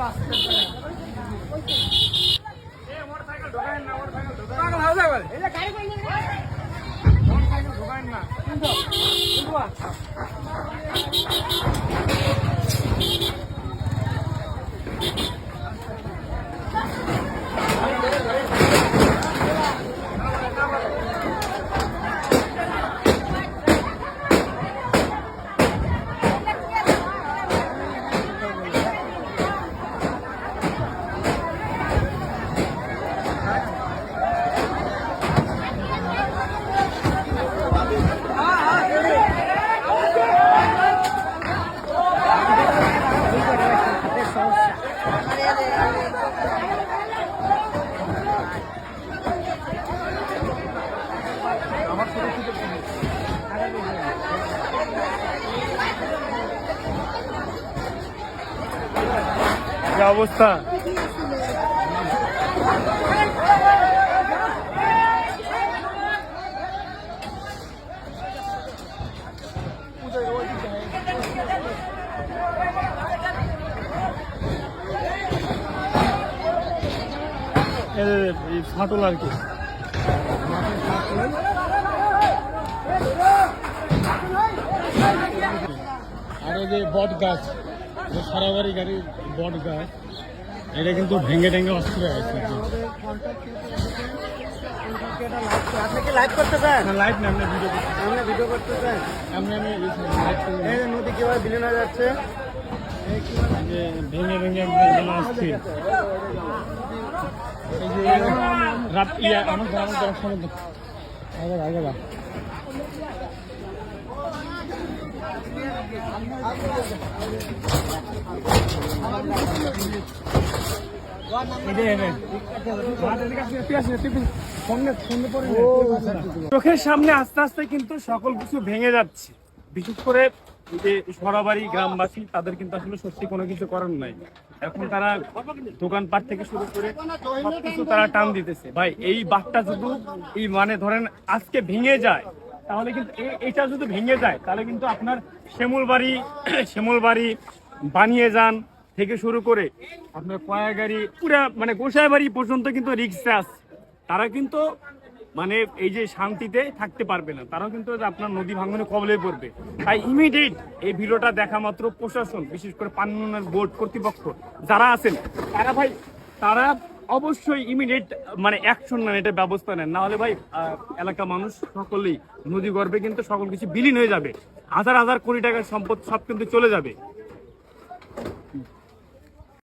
Motorcycle অবস্থা? ফাটল আর কি। আর যে বট গাছ। যে সারাবাড়ি গাড়ির বট গাছ এটা কিন্তু ভেঙে ভেঙে অস্ত্র আছে আপনি কি লাইভ করতে চান লাইট না আমরা ভিডিও করছি ভিডিও করতে চান আমরা আমি এই নদী কীভাবে বিলীন হয়ে যাচ্ছে? ভেঙে ভেঙে একদম অস্থির। রাত আমার গ্রামের আগে আগে যা। এই যে, এই যে। চোখের সামনে আস্তে আস্তে কিন্তু সকল কিছু ভেঙে যাচ্ছে। বিশেষ করে যে সরাবাড়ি গ্রামবাসী, তাদের কিন্তু আসলে সত্যি কোনো কিছু করার নাই। এখন তারা দোকানপাট থেকে শুরু করে সবকিছু তারা টান দিতেছে। ভাই, এই বাঘটা শুধু এই মানে ধরেন আজকে ভেঙে যায় তাহলে কিন্তু এটা যদি ভেঙে যায়, তাহলে কিন্তু আপনার শ্যামলবাড়ি শ্যামলবাড়ি বানিয়ে যান থেকে শুরু করে আপনার কয়াগাড়ি, পুরা মানে গোসাইবাড়ি পর্যন্ত কিন্তু রিক্সা আছে। তারা কিন্তু মানে এই যে শান্তিতে থাকতে পারবে না। তারাও কিন্তু আপনার নদী ভাঙনে কবলে পড়বে। তাই ইমিডিয়েট এই ভিডিওটা দেখা মাত্র প্রশাসন, বিশেষ করে পান্নার বোর্ড কর্তৃপক্ষ, যারা আছেন, তারা ভাই, তারা অবশ্যই ইমিডিয়েট মানে অ্যাকশন নেন এটা ব্যবস্থা নেন। নাহলে ভাই এলাকা মানুষ সকলেই নদী গর্ভে কিন্তু সকল কিছু বিলীন হয়ে যাবে। হাজার হাজার কোটি টাকার সম্পদ সব কিন্তু চলে যাবে।